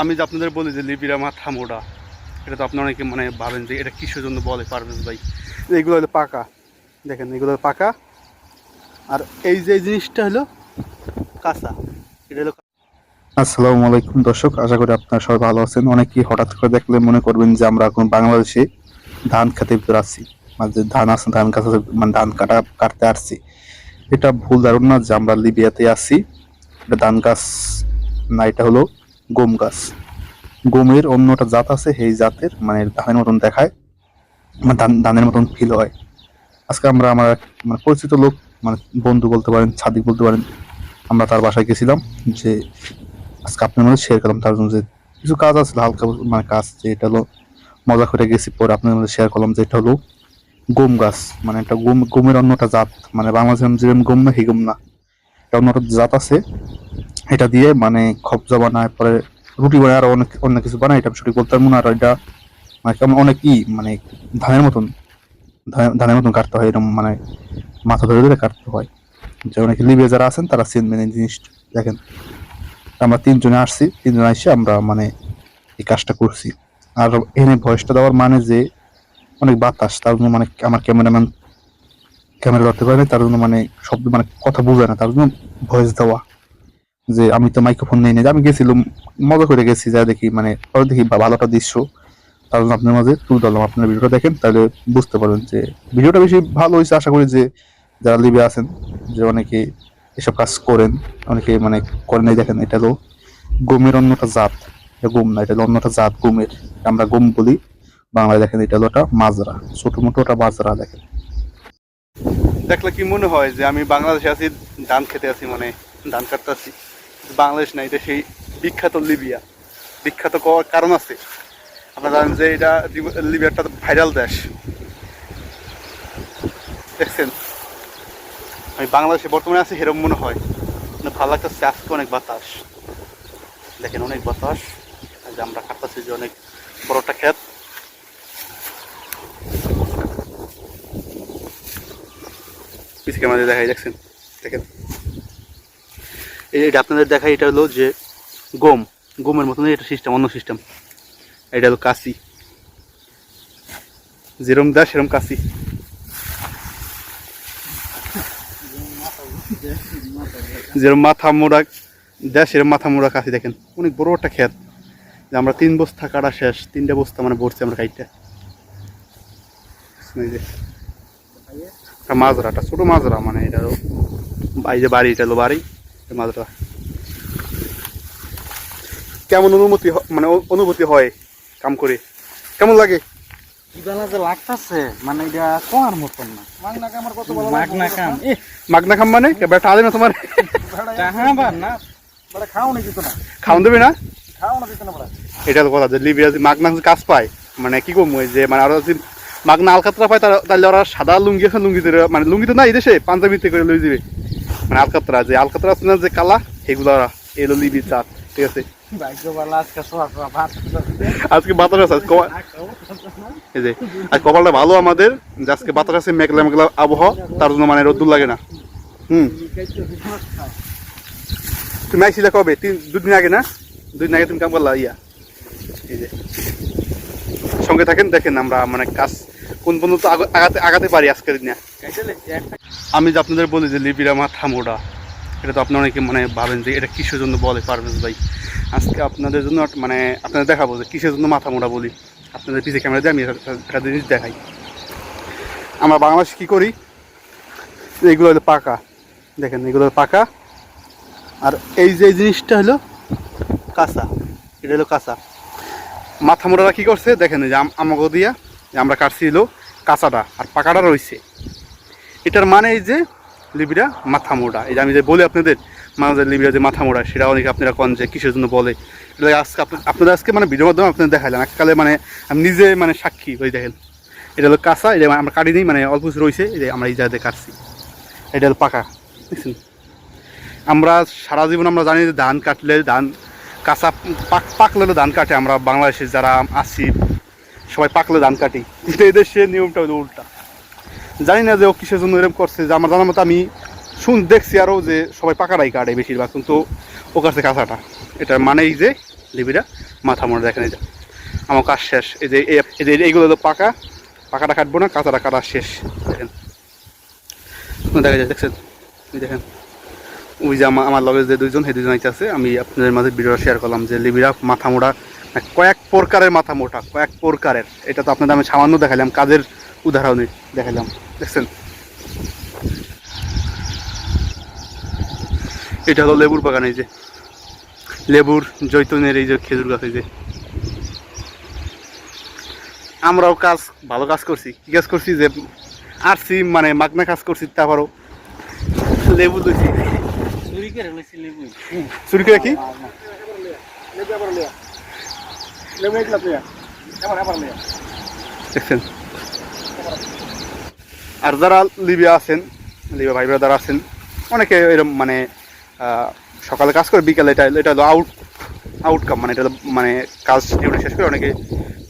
আমি যে আপনাদের বলি যে লিবিরা মাথা মোড়া এটা তো আপনারা অনেকে মানে ভাবেন যে এটা কিসের জন্য বলে পারভেজ ভাই? এইগুলো হলো পাকা। দেখেন এগুলো হলো পাকা। আর এই যে এই জিনিসটা হলো কাঁচা এটা হলো আসসালামু আলাইকুম দর্শক আশা করি আপনারা সবাই ভালো আছেন। অনেকেই হঠাৎ করে দেখলে মনে করবেন যে আমরা এখন বাংলাদেশে ধান খেতে ভিতরে আছি। মানে যে ধান আছে ধান কাটা মানে ধান কাটা কাটতে আসছি। এটা ভুল ধারণা যে আমরা লিবিয়াতে আছি। এটা ধান গাছ না এটা হলো গম গাছ। গমের অন্যটা জাত আছে, সেই জাতের মানে ধানের মতন দেখায় মানে ধান, ধানের মতন ফিল হয়। আজকে আমরা আমার মানে পরিচিত লোক মানে বন্ধু বলতে পারেন ছাদিক বলতে পারেন, আমরা তার বাসায় গেছিলাম যে আজকে আপনার মধ্যে শেয়ার করলাম তার জন্য যে কিছু কাজ আছে, হালকা মানে কাজ যে এটা হলো, মজা করে গেছি, পরে আপনার মধ্যে শেয়ার করলাম যে এটা হলো গম গাছ মানে একটা গম, গমের অন্যটা জাত মানে বাংলাদেশের যেরকম গম না, সেই গম না। এটা অন্যটা জাত আছে এটা দিয়ে মানে খবজা বানায় পরে রুটি বানায় আর অনেক অন্য কিছু বানায়, এটা আমি সঠিক বলতে পারব না। আর এটা মানে অনেক ই মানে ধানের মতন ধানের- মতন কাটতে হয় এরকম মানে মাথা ধরে ধরে কাটতে হয়। যে অনেকে লিবিয়া যারা আছেন, তারা চিনবেন এই জিনিসটা দেখেন। আমরা তিনজনে আসছি, তিনজনে এসে আমরা মানে এই কাজটা করছি। আর এখানে ভয়েসটা দেওয়ার মানে যে অনেক বাতাস, তার জন্য মানে আমার ক্যামেরাম্যান ক্যামেরা ধরতে পারে তার জন্য মানে শব্দ মানে কথা বোঝে না, তার জন্য ভয়েস দেওয়া। যে আমি তো মাইক্রোফোন নিয়ে নেই আমি গেছিলাম মজা করে গেছি, যা দেখি মানে দেখি বা- ভালোটা দৃশ্য। তার জন্য আপনার মাঝে তুলে ধরলাম, আপনার ভিডিওটা দেখেন, তাহলে বুঝতে পারবেন যে ভিডিওটা বেশি ভালো হয়েছে, আশা করি যে যারা লিবে আছেন, যে অনেকে এসব কাজ করেন, অনেকে মানে করেন দেখেন, এটা হলো গমের অন্যটা জাত গম না, এটা অন্যটা জাত গমের, আমরা গম বলি, বাংলায় দেখেন এটা হলো মাজরা ছোট মোটো ওটা মাজরা দেখেন। দেখলে কি মনে হয় যে আমি বাংলাদেশে আছি, ধান খেতে আছি মানে ধান কাটতে আছি? বাংলাদেশ না এটা সেই বিখ্যাত লিবিয়া। বিখ্যাত কারণ আছে। আপনারা জানেন যে এটা লিব- লিবিয়াটা ভাইরাল দেশ। দেখছেন? আমি বাংলাদেশে বর্তমানে আছি সেরকম মনে হয়। মানে ভালো লাগতেছে আজকে অনেক বাতাস। দেখেন অনেক বাতাস। যে আমরা কাটতেছি যে অনেক বড় একটা ক্ষেত। পিসি ক্যামেরা দেখাই, দেখছেন? দেখেন। এটা আপনাদের দেখা এটা হলো যে গম। গমের মতন এটা সিস্টেম অন্য সিস্টেম এটা হলো কাশি। যেরম দেয় সেরম কাশি। যেরম মাথা মোড়া দেয়, সেরম মাথা মোড়া কাশি দেখেন। অনেক বড় একটা ক্ষেত। যে আমরা তিন বস্তা কাটা শেষ, তিনটা বস্তা মানে ভরছি আমরা কাইটা এই যে, একটা মাজরাটা ছোট মাজরা মানে এটা এই যে বাড়ি, এটা হলো বাড়ি। মাজরা কেমন অনুমতি মানে অনুভূতি হয় কাম করে? কেমন লাগে? কি বেলা লাগতাছে মানে এটা কোয়ার মতন না। মাগনা কাম কত বড় মাগনা কাম। মাগনা খাম মানে? বেটা আলে না তোমার টাহা না। বড় খাও না দিত না? খাওন দেবে না? খাও না দিত না বড় এটা তো কথা যে লিবিয়া যে মাগনা যে কাজ পায় মানে কি করব যে মানে আরও যদি মাগনা আলকাতরা পায় তারা তাহলে ওরা সাদা লুঙ্গি এখন লুঙ্গি মানে লুঙ্গি তো না এই দেশে পাঞ্জাবিতে করে লই দিবে মানে আলকাতরা, যে আলকাতরা আছে না, যে কালা, এগুলো এলো লিবি চাট ঠিক আছে? আজকে বাতাস আছে এই যে, আর কপালটা ভালো আমাদের, যে আজকে বাতাস আছে, মেঘলা মেঘলা আবহাওয়া, তার জন্য মানে রোদ্দুর লাগে না। হুম। তুমি আইছিলে কবে? তিন, দুদিন আগে না? দুদিন আগে তুমি কাম করলা, ইয়া। এই যে। সঙ্গে থাকেন, দেখেন আমরা মানে কাজ কোন পর্যন্ত আগ- আগাতে আগাতে পারি আজকের দিনে। আমি যে আপনাদের বলি যে লিবিরা মাথা মোড়া এটা তো আপনারা অনেকে মানে ভাবেন যে এটা কিসের জন্য বলে পারভেজ ভাই? আজকে আপনাদের জন্য মানে আপনাদের দেখাবো যে কিসের জন্য মাথা মোড়া বলি। আপনাদের পিছিয়ে ক্যামেরা দিয়ে আমি একটা- জিনিস দেখাই। আমরা বাংলাদেশ কী করি? এইগুলো হলো পাকা। দেখেন এগুলো পাকা। আর এই যে জিনিসটা হলো কাঁচা। এটা হলো কাঁচা। মাথা মোড়ারা কী করছে? দেখেন যে আম- আমাকে দিয়া যে আমরা কাটছি হলো কাঁচাটা আর পাকাটা রয়েছে। এটার মানে এই যে লিবিরা মাথা মোড়া। এই যে আমি যে বলি আপনাদের মানুষের লিবিরা যে মাথা মোড়া, সেটা অনেকে আপনারা কন যে কিসের জন্য বলে। এটা আজকে আপনা- আপনাদের আজকে মানে ভিডিওর মাধ্যমে আপনাদের দেখাইলাম। এককালে মানে আমি নিজে মানে সাক্ষী হয়ে দেখেন। এটা হলো কাঁচা, এটা আমরা কাটিনি মানে অল্প কিছু রয়েছে যে আমরা এই জায়গাতে কাটছি। এটা হলো পাকা, দেখছেন? আমরা সারা জীবন আমরা জানি যে ধান কাটলে ধান, কাঁচা পাক পাকলে ধান কাটে। আমরা বাংলাদেশে যারা আছি সবাই পাকলে ধান কাটি। কিন্তু এদেশে নিয়মটা হলো উল্টা। জানি না যে ও কিসের জন্য এরকম করছে, যে আমার জানার মতো আমি শুন, দেখছি আরও যে সবাই পাকারাই কাটে বেশিরভাগ, কিন্তু ও কাছে কাঁচাটা। এটার মানেই যে লিবিরা মাথা মোড়া দেখেন যে আমার কাজ শেষ। এই যে এই- যে এইগুলো তো পাকা, পাকাটা কাটবো না, কাঁচাটা কাটা শেষ। দেখেন। দেখা যায় দেখছেন? দেখেন। ওই যে আমার লগে যে দুইজন, সেই দুজন আছে আমি আপনাদের মাঝে ভিডিও শেয়ার করলাম যে লিবিরা মাথা মোড়া কয়েক প্রকারের মাথা মোটা কয়েক প্রকারের। এটা তো আপনাদের আমি সামান্য দেখালাম কাজের উদাহরণে দেখালাম দেখছেন? এটা হলো লেবুর বাগান এই যে। লেবুর জৈতুনের এই যে খেজুর গাছ এই যে। আমরাও কাজ ভালো কাজ করছি। কি কাজ করছি যে আরসি মানে মাগনা কাজ করছি তারপরও লেবু লইছি লেবু। চুরি করে কি? দেখছেন আর যারা লিবিয়া আছেন লিবিয়া ভাই ব্রাদার আছেন অনেকে এরকম মানে সকালে কাজ করে বিকালে এটা এটা হলো আউট আউটকাম মানে এটা হলো মানে কাজ ডিউটি শেষ করে অনেকে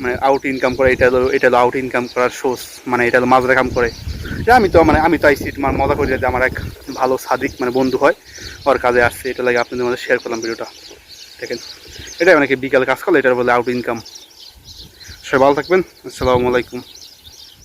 মানে আউট ইনকাম করে এটা হলো এটা হলো আউট ইনকাম করার সোর্স মানে এটা হলো মাজরা কাম করে। এটা আমি তো মানে আমি তো আইসি মানে মজা করি যে আমার এক ভালো সাদিক মানে বন্ধু হয় ওর কাজে আসছে এটা লাগে আপনাদের মধ্যে শেয়ার করলাম ভিডিওটা দেখেন। এটা অনেকে বিকালে কাজ করলে এটার বলে আউট ইনকাম সবাই ভালো থাকবেন। আসসালামু আলাইকুম।